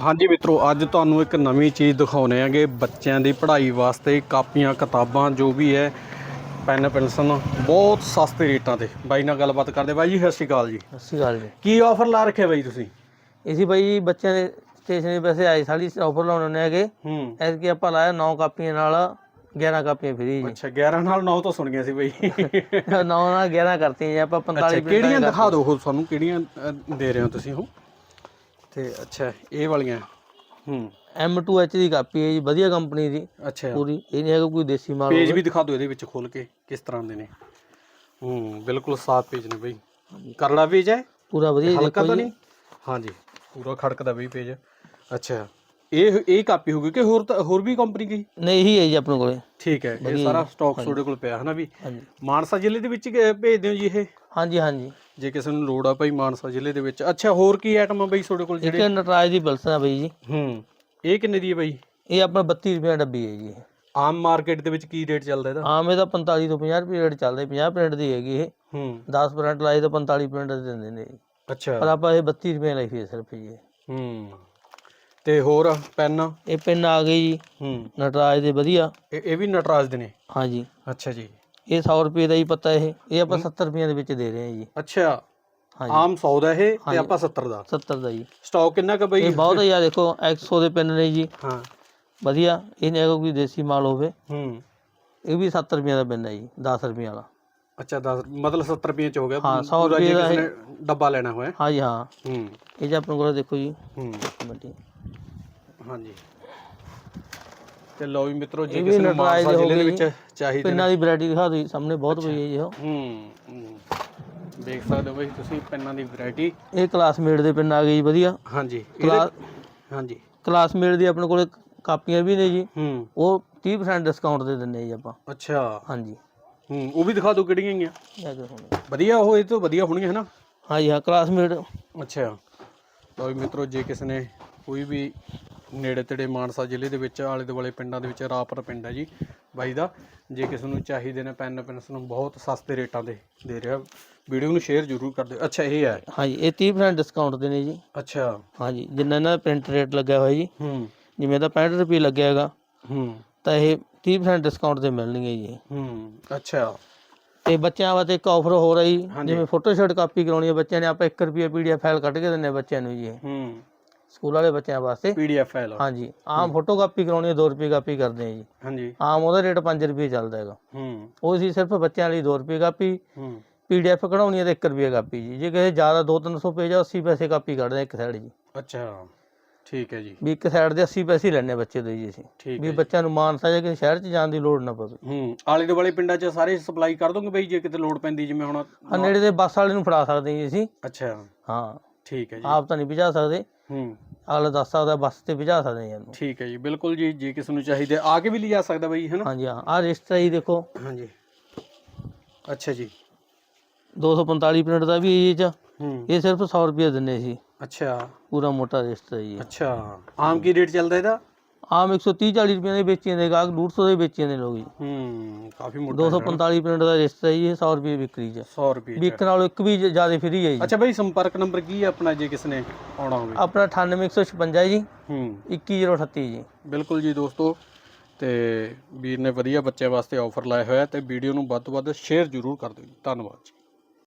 ਹਾਂਜੀ ਮਿੱਤਰੋ ਅੱਜ ਤੁਹਾਨੂੰ ਇੱਕ ਨਵੀਂ ਚੀਜ਼ ਦਿਖਾਉਣੇ ਆਂਗੇ ਬੱਚਿਆਂ ਦੀ ਪੜ੍ਹਾਈ ਵਾਸਤੇ ਕਾਪੀਆਂ ਕਿਤਾਬਾਂ ਜੋ ਵੀ ਹੈ ਪੈਨ ਪੈਨਸਲ ਬਹੁਤ ਸਸਤੇ ਰੇਟਾਂ ਤੇ। ਬਾਈ ਨਾਲ ਗੱਲਬਾਤ ਕਰਦੇ ਬਾਈ ਜੀ ਸਤਿ ਸ਼੍ਰੀ ਅਕਾਲ ਜੀ। ਸਤਿ ਸ਼੍ਰੀ ਅਕਾਲ ਜੀ। ਕੀ ਆਫਰ ਲਾ ਰੱਖਿਆ ਬਾਈ ਤੁਸੀਂ? ਇਸੀ ਬਾਈ ਬੱਚਿਆਂ ਦੇ ਸਟੇਸ਼ਨਰੀ ਪੈਸੇ ਆਏ ਸਾਡੀ ਆਫਰ ਲਾਉਣੇ ਨੇ ਹੈਗੇ। ਹੂੰ। ਐਸ ਕੀ ਆਪਾਂ ਲਾਇਆ 9 ਕਾਪੀਆਂ ਨਾਲ 11 ਕਾਪੀਆਂ ਫ੍ਰੀ ਜੀ। ਅੱਛਾ 11 ਨਾਲ 9 ਤੋਂ ਸੁਣ ਗਿਆ ਸੀ ਬਾਈ। 9 ਨਾਲ 11 ਕਰਤੀਆਂ ਜੀ ਆਪਾਂ 45 ਅੱਛਾ ਕਿਹੜੀਆਂ ਦਿਖਾ ਦਿਓ ਉਹ ਸਾਨੂੰ ਕਿਹੜੀਆਂ ਦੇ ਰਹੇ ਹੋ ਤੁਸੀਂ ਉਹ? ਤੇ ਅੱਛਾ ਇਹ ਵਾਲੀਆਂ? ਹੂੰ। M2H ਦੀ ਕਾਪੀ ਹੈ ਜੀ ਵਧੀਆ ਕੰਪਨੀ ਦੀ। ਅੱਛਾ। ਪੂਰੀ ਇਹ ਨਹੀਂ ਹੈਗਾ ਕੋਈ ਦੇਸੀ ਮਾਲ ਪੇਜ। ਵੀ ਦਿਖਾ ਦਿਓ ਇਹਦੇ ਵਿੱਚ ਖੋਲ ਕੇ ਕਿਸ ਤਰ੍ਹਾਂ ਦੇ ਨੇ। ਹੂੰ ਬਿਲਕੁਲ ਸਾਫ਼ ਪੇਜ ਨੇ ਬਈ। ਕਰੜਾ ਪੇਜ ਹੈ? ਪੂਰਾ ਵਧੀਆ ਜੀ ਹਲਕਾ ਤਾਂ ਨਹੀਂ? ਹਾਂਜੀ ਪੂਰਾ ਖੜਕਦਾ ਬਈ ਪੇਜ। ਅੱਛਾ। ਇਹ ਇਹ ਕਾਪੀ ਹੋਊਗੀ ਕਿ ਹੋਰ ਤਾਂ ਹੋਰ ਵੀ ਕੰਪਨੀ ਦੀ? ਨਹੀਂ ਇਹੀ ਹੈ ਜੀ ਆਪਣੇ ਕੋਲੇ। ਠੀਕ ਹੈ ਇਹ ਸਾਰਾ ਸਟਾਕ ਤੁਹਾਡੇ ਕੋਲ ਪਿਆ ਹੈ ਨਾ ਵੀ? ਹਾਂਜੀ। ਮਾਨਸਾ ਜ਼ਿਲ੍ਹੇ ਦੇ ਵਿੱਚ ਕਿ- ਭੇਜ ਦਿਓ ਜੀ ਇਹ? ਹਾਂਜੀ ਹਾਂਜੀ। ਜੇ ਕਿਸੇ ਨੂੰ ਲੋੜ ਆ ਭਾਈ ਮਾਨਸਾ ਜ਼ਿਲ੍ਹੇ ਦੇ ਵਿੱਚ। ਅੱਛਾ ਹੋਰ ਕੀ ਆਈਟਮ ਆ ਬਈ ਤੁਹਾਡੇ ਕੋਲ ਇੱਕ ਜਿਹੜੇ? ਨਟਰਾਜ ਦੀ ਬਲਸਨ ਹੈ ਬਾਈ ਜੀ। ਹੂੰ ਇਹ ਕਿੰਨੇ ਦੀ ਹੈ ਬਈ? ਇਹ ਆਪਣਾ 32 ਰੁਪਏ ਦਾ ਡੱਬੀ ਹੈ ਜੀ ਇਹ। ਆਮ ਮਾਰਕੀਟ ਦੇ ਵਿੱਚ ਕੀ ਰੇਟ ਚੱਲਦਾ ਇਹਦਾ? ਆਮ ਇਹਦਾ 45 ਤੋਂ 50 ਰੁਪਏ ਰੇਟ ਚੱਲਦਾ 50 ਪ੍ਰਿੰਟ ਦੀ ਹੈਗੀ ਇਹ। ਹੂੰ। 10% ਲਾਏ ਤਾਂ 45 ਪ੍ਰਿੰਟ ਦੇ ਦਿੰਦੇ ਨੇ। ਜੀ। ਅੱਛਾ। ਪਰ ਆਪਾਂ ਇਹ 32 ਰੁਪਏ ਲਈ ਫੀਸ ਸਿਰਫ ਜੀ ਇਹ। ਹੂੰ। ਤੇ ਹੋਰ ਪੈਨ? ਇਹ ਪਿੰਨ ਆ ਗਈ ਜੀ। ਹੂੰ। ਨਟਰਾਜ ਦੇ ਵਧੀਆ। ਇਹ ਇਹ ਵੀ ਨਟਰਾਜ ਦੇ ਨੇ? ਹਾਂਜੀ। ਅੱਛਾ ਜੀ। ਇਹ 100 ਰੁਪਏ ਦਾ ਹੀ ਪਤਾ ਇਹ। ਇਹ ਆਪਾਂ 70 ਰੁਪਏ ਦੇ ਵਿੱਚ ਦੇ ਰਹੇ ਹਾਂ ਜੀ। ਅੱਛਾ। ਆਮ 100 ਦਾ ਇਹ ਤੇ ਆਪਾਂ 70 ਦਾ। 70 ਦਾ ਜੀ। ਸਟਾਕ ਕਿੰਨਾ ਕੁ ਬਈ? ਇਹ ਬਹੁਤ ਹੈ ਆ ਦੇਖੋ 100 ਦੇ ਪਿੰਨ ਨੇ ਜੀ। ਹਾਂ। ਵਧੀਆ। ਇਹ ਹੈਗਾ ਕੋਈ ਦੇਸੀ ਮਾਲ ਹੋਵੇ। ਹੂੰ। ਇਹ ਵੀ 70 ਰੁਪਏ ਦਾ ਪਿੰਨ ਹੈ ਜੀ 10 ਰੁਪਏ ਵਾਲਾ। ਅੱਛਾ 10 ਮਤਲਬ 70 ਰੁਪਏ ਚ ਹੋ ਗਿਆ। ਹਾਂ, ਸੌ ਪੂਰਾ ਜੇ ਰੁਪਏ ਦਾ ਨੇ ਡੱਬਾ ਲੈਣਾ ਹੋਇਆ। ਹਾਂਜੀ ਹਾਂ। ਹੂੰ। ਇਹ ਜੇ ਆਪਣੇ ਕੋਲ ਦੇਖੋ ਜੀ। ਹੂੰ। ਹਾਂਜੀ। ਤੇ ਲਓ ਵੀ ਮਿੱਤਰੋ ਜੇ ਇਹ ਵੀ ਕਿਸੇ ਨੂੰ ਨਟਰਾਜ ਮਾਨਸਾ ਹੋ ਜ਼ਿਲ੍ਹੇ ਦੇ ਵਿੱਚ ਚਾਹੀਦੇ ਨੇ। ਪਿੰਨਾਂ ਦੀ ਵੈਰਾਈਟੀ ਦਿਖਾ ਦਿਓ ਜੀ ਸਾਹਮਣੇ ਬਹੁਤ ਪਈ ਹੈ ਜੀ ਉਹ। ਹੂੰ ਹੂੰ। ਦੇਖ ਸਕਦੇ ਹੋ ਬਈ ਤੁਸੀਂ ਪੈਨਾਂ ਦੀ ਵੈਰਾਈਟੀ। ਇਹ ਕਲਾਸਮੇਟ ਦੇ ਪਿੰਨ ਆ ਗਏ ਜੀ ਵਧੀਆ। ਹਾਂਜੀ। ਇਹਦੇ ਹਾਂਜੀ। ਕਲਾਸਮੇਟ ਦੀ ਆਪਣੇ ਕੋਲ ਕਾਪੀਆਂ ਵੀ ਨੇ ਜੀ। ਹੂੰ। ਉਹ 30% ਡਿਸਕਾਊਂਟ ਦੇ ਦਿੰਨੇ ਜੀ ਆਪਾਂ। ਅੱਛਾ। ਹਾਂਜੀ। ਹੂੰ ਉਹ ਵੀ ਦਿਖਾ ਦਿਓ ਕਿਹੜੀਆਂ ਹੈਗੀਆਂ। ਹੁਣ। ਵਧੀਆ ਉਹ ਇਹ ਤੋਂ ਵਧੀਆ ਹੋਣਗੀਆਂ ਹਨਾ? ਹਾਂਜੀ ਹਾਂ ਕਲਾਸਮੇਟ। ਅੱਛਾ। ਲਓ ਵੀ ਮਿੱਤਰੋ ਜੇ ਕਿਸੇ ਨੇ ਕੋਈ ਵੀ ਨੇੜੇ ਤੇੜੇ ਮਾਨਸਾ ਜ਼ਿਲ੍ਹੇ ਦੇ ਵਿੱਚ ਆਲੇ ਦੁਆਲੇ ਪਿੰਡਾਂ ਦੇ ਵਿੱਚ ਰਾਪਰ ਪਿੰਡ ਹੈ ਜੀ ਬਾਈ ਦਾ। ਜੇ ਕਿਸੇ ਨੂੰ ਚਾਹੀਦੇ ਨੇ ਪੈਨ ਪੈਨਸ ਨੂੰ ਬਹੁਤ ਸਸਤੇ ਰੇਟਾਂ ਤੇ ਦੇ ਰਿਹਾ। ਵੀਡੀਓ ਨੂੰ ਸ਼ੇਅਰ ਜ਼ਰੂਰ ਕਰ ਦਿਓ। ਅੱਛਾ ਇਹ ਹੈ। ਹਾਂਜੀ ਇਹ 30% ਡਿਸਕਾਊਂਟ ਦੇ ਨੇ ਜੀ। ਅੱਛਾ। ਹਾਂਜੀ ਜਿੰਨਾ ਇਹਨਾਂ ਦਾ ਪ੍ਰਿੰਟ ਰੇਟ ਲੱਗਿਆ ਹੋਇਆ ਜੀ। ਹੂੰ। ਜਿਵੇਂ ਤਾਂ 65 ਰੁਪਏ ਲੱਗਿਆ ਹੈਗਾ ਹੂੰ। ਤਾਂ ਇਹ 30% ਡਿਸਕਾਊਂਟ ਤੇ ਮਿਲਣਗੇ ਜੀ। ਹੂੰ ਅੱਛਾ। ਤੇ ਬੱਚਿਆਂ ਵਾਸਤੇ ਇੱਕ ਆਫਰ ਹੋ ਰਹੀ। ਜਿਵੇਂ ਫੋਟੋਸ਼ਾਟ ਕਾਪੀ ਕਰਾਉਣੀ ਹੈ ਬੱਚਿਆਂ ਨੇ ਆਪਾਂ 1 ਰੁਪਏ ਪੀਡੀਐਫ ਫਾਈਲ ਕੱਢ ਕੇ ਦਿੰਨੇ ਬੱਚਿਆਂ ਨੂੰ ਜੀ ਹੂੰ। ਸਕੂਲ ਵਾਲੇ ਬੱਚਿਆਂ ਵਾਸਤੇ। ਪੀਡੀਐਫ ਫਾਈਲ ਹਾਂਜੀ ਆਮ ਫੋਟੋ ਕਾਪੀ ਕਰਾਉਣੀ ਹੈ 2 ਰੁਪਏ ਕਾਪੀ ਕਰਦੇ ਆ ਜੀ। ਹਾਂਜੀ। ਆਮ ਉਹਦਾ ਰੇਟ 5 ਰੁਪਏ ਚੱਲਦਾ ਹੈਗਾ। ਹੂੰ। ਉਹ ਸੀ ਸਿਰਫ ਬੱਚਿਆਂ ਲਈ 2 ਰੁਪਏ ਕਾਪੀ। ਹੂੰ। ਪੀਡੀਐਫ ਕਢਾਉਣੀ ਹੈ ਤਾਂ 1 ਰੁਪਏ ਕਾਪੀ ਜੀ। ਜੇ ਕਿਸੇ ਜ਼ਿਆਦਾ 2-300 ਪੇਜ ਆ 80 ਪੈਸੇ ਕਾਪੀ ਕੱਢਦੇ ਇੱਕ ਸਾਈਡ ਜੀ। ਅੱਛਾ ਠੀਕ ਹੈ ਜੀ। ਵੀ ਇੱਕ ਸਾਈਡ ਦੇ 80 ਪੈਸੇ ਲੈਣੇ ਬੱਚੇ ਤੋਂ ਜੀ ਅਸੀਂ। ਵੀ ਬੱਚਿਆਂ ਨੂੰ ਮਾਨਸਾ ਜਾਂ ਕਿਸੇ ਸ਼ਹਿਰ 'ਚ ਜਾਣ ਦੀ ਲੋੜ ਨਾ ਪਵੇ। ਹੂੰ ਆਲੇ ਦੁਆਲੇ ਪਿੰਡਾਂ 'ਚ ਸਾਰੇ ਸਪਲਾਈ ਕਰ ਦੋਗੇ ਬਈ ਜੇ ਕਿਤੇ ਲੋੜ ਪੈਂਦੀ ਜਿਵੇਂ ਹੁਣ ਨੇੜੇ ਦੇ ਬੱਸ ਵਾਲੇ ਨੂੰ ਫੜਾ ਸਕਦੇ ਜੀ ਅਸੀਂ। ਅੱਛਾ। ਹਾਂ। ਠੀਕ ਹੈ ਜੀ। ਆਪ ਤਾਂ ਨਹੀਂ ਭਜਾ ਸਕਦੇ। ਹੂੰ। ਅਗਲਾ ਦੱਸ ਸਕਦਾ ਬੱਸ ਤੇ ਭਜਾ ਸਕਦੇ ਇਹਨੂੰ। ਠੀਕ ਹੈ ਜੀ ਬਿਲਕੁਲ ਜੀ ਜੇ ਕਿਸੇ ਨੂੰ ਚਾਹੀਦੇ ਆ ਕੇ ਵੀ ਲਿਜਾ ਸਕਦਾ ਬਈ ਹੈਨਾ? ਹਾਂਜੀ ਹਾਂ ਆ ਰਜਿਸਟਰ ਜੀ ਦੇਖੋ। ਹਾਂਜੀ। ਅੱਛਾ ਜੀ। 245 ਪ੍ਰਿੰਟ ਦਾ ਵੀ ਇਹ ਚ। ਹੂੰ। ਇਹ ਸਿਰਫ 100 ਰੁਪਏ ਦਿੰਨੇ ਸੀ। ਅੱਛਾ। ਪੂਰਾ ਮੋਟਾ ਰਜਿਸਟਰ ਜੀ ਇਹ। ਅੱਛਾ। ਆਮ ਕੀ ਰੇਟ ਚੱਲਦਾ ਇਹਦਾ? ਆਮ 130 40 ਰੁਪਏ ਦੇ ਵੇਚੀਆਂ ਦੇ ਗਾਹਕ 150 ਦੇ ਵੇਚੀਆਂ ਦੇ ਲੋਕ ਜੀ। ਹੂੰ ਕਾਫੀ ਮੋਟਾ 245 ਪ੍ਰਿੰਟ ਦਾ ਰਜਿਸਟਰ ਹੈ ਜੀ ਇਹ 100 ਰੁਪਏ ਵਿਕਰੀ ਚ। 100 ਰੁਪਏ ਵੀ ਇੱਕ ਨਾਲੋਂ ਇੱਕ ਵੀ ਜ਼ਿਆਦਾ ਫ੍ਰੀ ਹੈ ਜੀ। ਅੱਛਾ ਬਈ ਸੰਪਰਕ ਨੰਬਰ ਕੀ ਹੈ ਆਪਣਾ ਜੇ ਕਿਸੇ ਨੇ ਆਉਣਾ ਹੋਵੇ? ਆਪਣਾ 98156 ਜੀ। ਹੂੰ। 21038 ਜੀ। ਬਿਲਕੁਲ ਜੀ ਦੋਸਤੋ ਤੇ ਵੀਰ ਨੇ ਵਧੀਆ ਬੱਚਿਆਂ ਵਾਸਤੇ ਆਫਰ ਲਾਇਆ ਹੋਇਆ ਤੇ ਵੀਡੀਓ ਨੂੰ ਵੱਧ ਤੋਂ ਵੱਧ ਸ਼ੇਅਰ ਜ਼ਰੂਰ ਕਰ ਦਿਓ ਜੀ। ਧੰਨਵਾਦ ਜੀ।